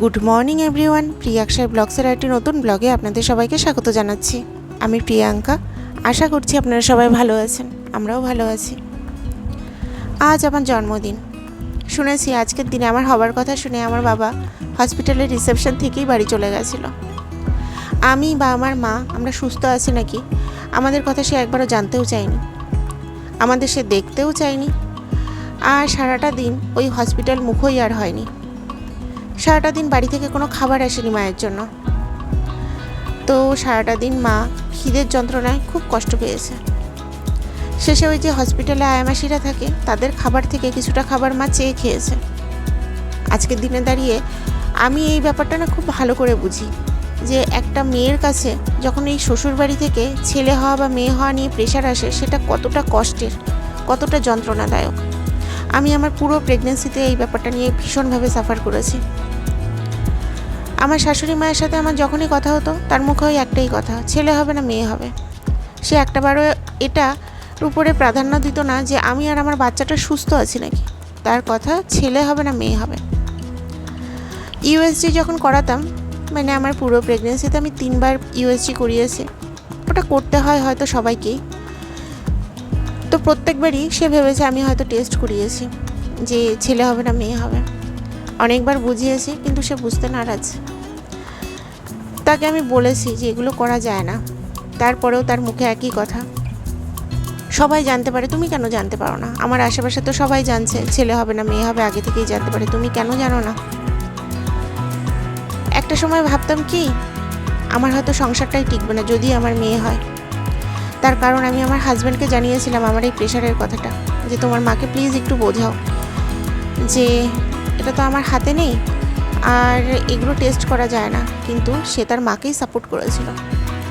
Good morning everyone প্রিয়াক্ষার ব্লগসের একটি নতুন ব্লগে আপনাদের সবাইকে স্বাগত জানাচ্ছি। আমি প্রিয়াঙ্কা। আশা করছি আপনারা সবাই ভালো আছেন। আমরাও ভালো আছি। আজ আমার জন্মদিন। শুনেছি আজকের দিনে আমার হবার কথা শুনে আমার বাবা হসপিটালের রিসেপশন থেকেই বাড়ি চলে গেছিল। আমি বা আমার মা, আমরা সুস্থ আছি নাকি? আমাদের কথা সে একবারও জানতেও চায়নি। আমাদের সে দেখতেও চায়নি। আর সারাটা দিন ওই হসপিটাল মুখই আর হয়নি। সারাটা দিন বাড়ি থেকে কোনো খাবার আসেনি মায়ের জন্য। তো সারাটা দিন মা খিদের যন্ত্রণায় খুব কষ্ট পেয়েছে। শেষে ওই যে হসপিটালে আয়ামাসিরা থাকে, তাদের খাবার থেকে কিছুটা খাবার মা চেয়ে খেয়েছে। আজকের দিনে দাঁড়িয়ে আমি এই ব্যাপারটা না খুব ভালো করে বুঝি যে একটা মেয়ের কাছে যখন এই শ্বশুর বাড়ি থেকে ছেলে হওয়া বা মেয়ে হওয়া নিয়ে প্রেশার আসে, সেটা কতটা কষ্টের, কতটা যন্ত্রণাদায়ক। আমি আমার পুরো প্রেগনেন্সিতে এই ব্যাপারটা নিয়ে ভীষণভাবে সাফার করেছি। আমার শাশুড়ি মায়ের সাথে আমার যখনই কথা হতো, তার মুখে ওই একটাই কথা, ছেলে হবে না মেয়ে হবে। সে একটাবারও এটা উপরে প্রাধান্য দিত না যে আমি আর আমার বাচ্চাটা সুস্থ আছি নাকি। তার কথা, ছেলে হবে না মেয়ে হবে। ইউএসজি যখন করাতাম মানে আমার পুরো প্রেগনেন্সিতে আমি তিনবার ইউএসজি করিয়েছি, ওটা করতে হয় হয়তো সবাইকেই। তো প্রত্যেকবারই সে ভেবেছে আমি হয়তো টেস্ট করিয়েছি, যে ছেলে হবে না মেয়ে হবে। অনেকবার বুঝিয়েছি, কিন্তু সে বুঝতে নারাজ। তাকে আমি বলেছি যে এগুলো করা যায় না। তারপরেও তার মুখে একই কথা। সবাই জানতে পারে, তুমি কেন জানতে পারো না? আমার আশেপাশে তো সবাই জানছে, ছেলে হবে না, মেয়ে হবে, আগে থেকেই জানতে পারে। তুমি কেন জানো না? একটা সময় ভাবতাম কি, আমার হয়তো সংসারটাই টিকবে না, যদি আমার মেয়ে হয়। তার কারণ আমি আমার হাজব্যান্ডকে জানিয়েছিলাম আমার এই প্রেশারের কথাটা, যে তোমার মাকে প্লিজ একটু বোঝাও, যে এটা তো আমার হাতে নেই। আর এগুলো টেস্ট করা যায় না। কিন্তু সে তার মাকেই সাপোর্ট করেছিল।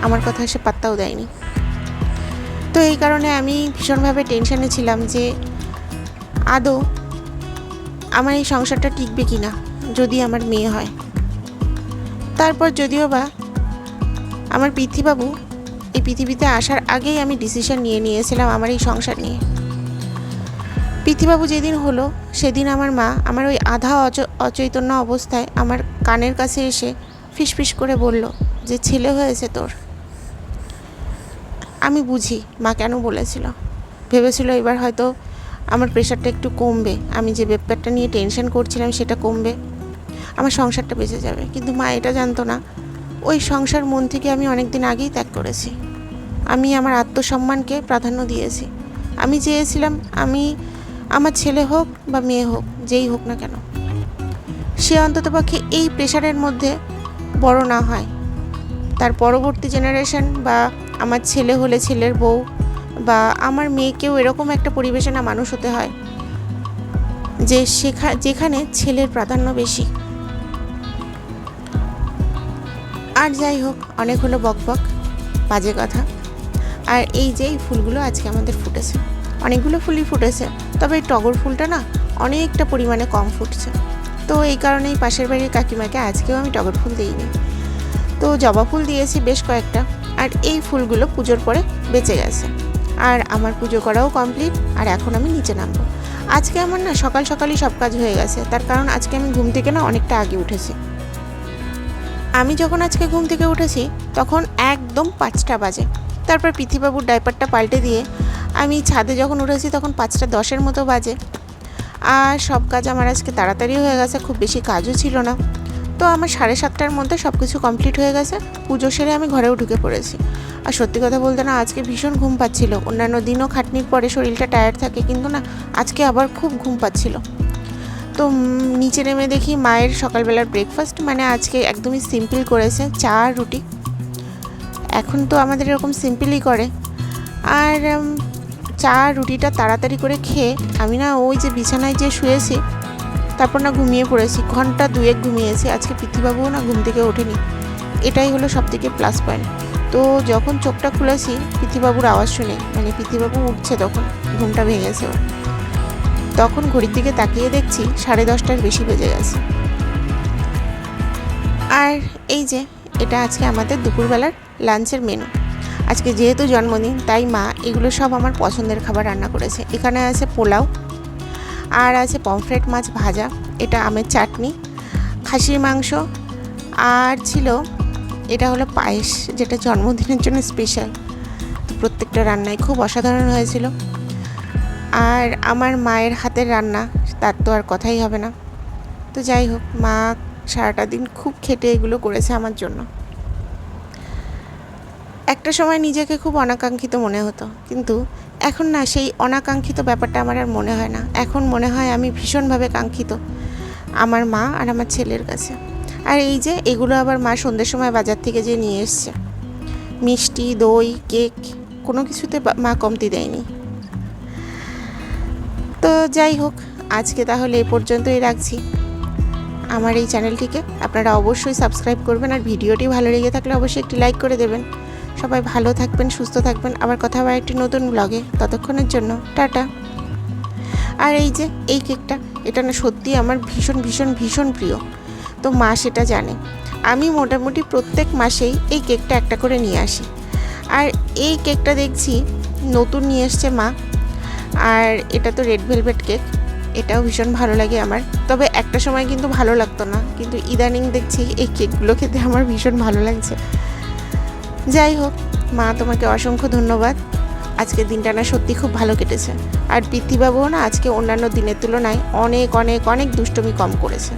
আমার কথা সে পাত্তাও দেয়নি। তো এই কারণে আমি ভীষণভাবে টেনশানে ছিলাম যে, আদৌ আমার এই সংসারটা টিকবে কি না যদি আমার মেয়ে হয়। তারপর যদিও বা আমার পৃথিবাবু এই পৃথিবীতে আসার আগেই আমি ডিসিশন নিয়ে নিয়েছিলাম আমার এই সংসার নিয়ে। পৃথিবাবু যেদিন হলো, সেদিন আমার মা আমার ওই আধা অচ, অচৈতন্য অবস্থায় আমার কানের কাছে এসে ফিসফিস করে বলল, যে ছেলে হয়েছে তোর। আমি বুঝি, মা কেন বলেছিল। ভেবেছিল এবার হয়তো আমার প্রেশারটা একটু কমবে। আমি যে ব্যাপারটা নিয়ে টেনশন করছিলাম সেটা কমবে। আমার সংসারটা বেঁচে যাবে। কিন্তু মা এটা জানতো না। ওই সংসার মন থেকে আমি অনেক দিন আগেই ত্যাগ করেছি। আমি আমার আত্মসম্মানকে প্রাধান্য দিয়েছি। আমি চেয়েছিলাম আমি আমার ছেলে হোক বা মেয়ে হোক, যেই হোক না কেন। সে অন্ততপক্ষে এই প্রেশারের মধ্যে বড় না হয়। তার পরবর্তী জেনারেশন বা আমার ছেলে হলে ছেলের বউ বা আমার মেয়েকেও এরকম একটা পরিবেশে না মানুষ হতে হয়, যে শেখা, যেখানে ছেলের প্রাধান্য বেশি। আর যাই হোক, অনেক হলো বক বক বাজে কথা। আর এই যে ফুলগুলো আজকে আমাদের ফুটেছে। অনেকগুলো ফুলই ফুটেছে, তবে এই টগর ফুলটা না অনেকটা পরিমাণে কম ফুটছে। তো এই কারণেই পাশের বাড়ির কাকিমাকে আজকেও আমি টগর ফুল দিইনি। তো জবা ফুল দিয়েছি বেশ কয়েকটা, আর এই ফুলগুলো পুজোর পরে বেঁচে গেছে। আর আমার পুজো করাও কমপ্লিট, আর এখন আমি নিচে নামবো। আজকে আমার না সকাল সকালই সব কাজ হয়ে গেছে, তার কারণ আজকে আমি ঘুম থেকে না অনেকটা আগে উঠেছি। আমি যখন আজকে ঘুম থেকে উঠেছি, তখন একদম পাঁচটা বাজে। তারপর পৃথিবাবুর ডাইপারটা পাল্টে দিয়ে আমি ছাদে যখন উঠেছি তখন পাঁচটা দশের মতো বাজে। আর সব কাজ আমার আজকে তাড়াতাড়ি হয়ে গেছে, খুব বেশি কাজও ছিল না। তো আমার সাড়ে সাতটার মধ্যে সব কিছু কমপ্লিট হয়ে গেছে, পুজো সেরে আমি ঘরেও ঢুকে পড়েছি। আর সত্যি কথা বলতে না, আজকে ভীষণ ঘুম পাচ্ছিল। অন্যান্য দিনও খাটনির পরে শরীরটা টায়ার্ড থাকে, কিন্তু না, আজকে আবার খুব ঘুম পাচ্ছিল। তো নিচে নেমে দেখি মায়ের সকালবেলার ব্রেকফাস্ট মানে আজকে একদমই সিম্পল করেছে, চা আর রুটি। এখন তো আমাদের এরকম সিম্পলই করে। আর চা রুটিটা তাড়াতাড়ি করে খেয়ে আমি না ওই যে বিছানায় যে শুয়েছি, তারপর না ঘুমিয়ে পড়েছি। ঘণ্টা দুয়েক ঘুমিয়েছি, আজকে পৃথিবাবুও না ঘুম থেকে ওঠেনি। এটাই হলো সব থেকে প্লাস পয়েন্ট তো যখন চোখটা খুলেছি, পৃথিবাবুর আওয়াজ শুনে মানে পৃথিবাবু উঠছে তখন, ঘুমটা ভেঙেছে ওর। তখন ঘড়ির দিকে তাকিয়ে দেখছি সাড়ে দশটার বেশি বেজে গেছে। আর এই যে, এটা আজকে আমাদের দুপুরবেলার লাঞ্চের মেনু আজকে যেহেতু জন্মদিন, তাই মা এগুলো সব আমার পছন্দের খাবার রান্না করেছে। এখানে আছে পোলাও, আর আছে পমফ্রেট মাছ ভাজা, এটা আমের চাটনি, খাসির মাংস, আর ছিল, এটা হলো পায়েস, যেটা জন্মদিনের জন্য স্পেশাল তো প্রত্যেকটা রান্নাই খুব অসাধারণ হয়েছিল। আর আমার মায়ের হাতের রান্না, তার তো আর কথাই হবে না। তো যাই হোক, মা সারাটা দিন খুব খেটে এগুলো করেছে আমার জন্য। একটা সময় নিজেকে খুব অনাকাঙ্ক্ষিত মনে হতো, কিন্তু এখন না, সেই অনাকাঙ্ক্ষিত ব্যাপারটা আমার আর মনে হয় না। এখন মনে হয় আমি ভীষণভাবে কাঙ্ক্ষিত আমার মা আর আমার ছেলের কাছে। আর এই যে, এগুলো আবার মা সন্ধ্যের সময় বাজার থেকে যে নিয়ে এসছে। মিষ্টি, দই, কেক, কোনো কিছুতে মা কমতি দেয়নি। তো যাই হোক, আজকে তাহলে এ পর্যন্তই রাখছি। আমার এই চ্যানেলটিকে আপনারা অবশ্যই সাবস্ক্রাইব করবেন আর ভিডিওটি ভালো লেগে থাকলে অবশ্যই একটি লাইক করে দেবেন। সবাই ভালো থাকবেন, সুস্থ থাকবেন। আবার কথা হবে একটি নতুন ব্লগে ততক্ষণের জন্য টাটা। আর এই যে, এই কেকটা, এটা না সত্যি আমার ভীষণ ভীষণ ভীষণ প্রিয়। তো মা সেটা জানে। আমি মোটামুটি প্রত্যেক মাসেই এই কেকটা একটা করে নিয়ে আসি। আর এই কেকটা দেখছি নতুন নিয়ে এসছে মা। আর এটা তো রেড ভেলভেট কেক এটাও ভীষণ ভালো লাগে আমার। তবে একটা সময় কিন্তু ভালো লাগতো না। কিন্তু ইদানিং দেখছি এই কেকগুলো খেতে আমার ভীষণ ভালো লাগছে। যাই হোক, মা, তোমাকে অসংখ্য ধন্যবাদ। আজকের দিনটা না সত্যি খুব ভালো কেটেছে। আর পৃথিবীবাবুও না আজকে অন্যান্য দিনের তুলনায় অনেক অনেক অনেক দুষ্টমি কম করেছে।